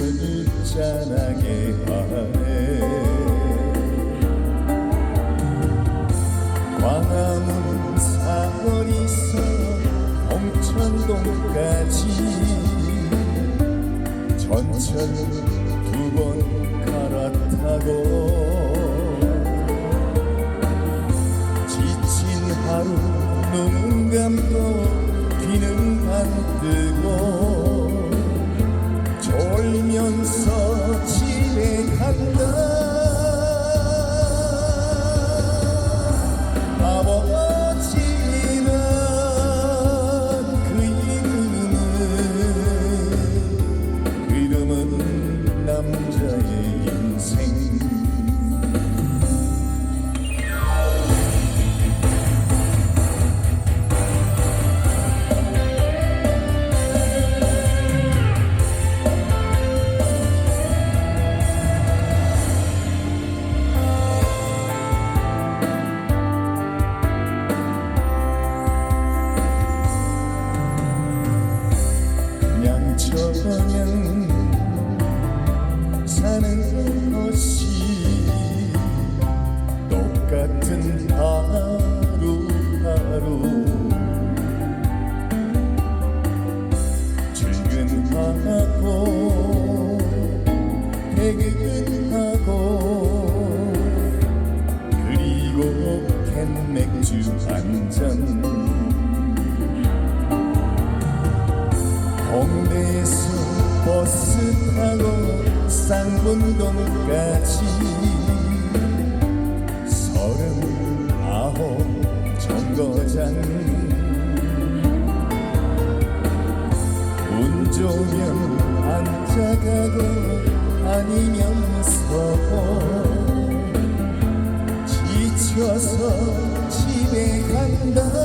을 웃자나게 하네. 광화문 사거리서 홍천동까지 전철 두 번 갈아타고 지친 하루 눈 감고 귀는 안 뜨고 집에 출근하고 퇴근하고 그리고 캔 맥주 한잔 홍대에서 버스 타고 쌍문동까지 서른아홉 정거장 앉아가고 아니면 서고 지쳐서 집에 간다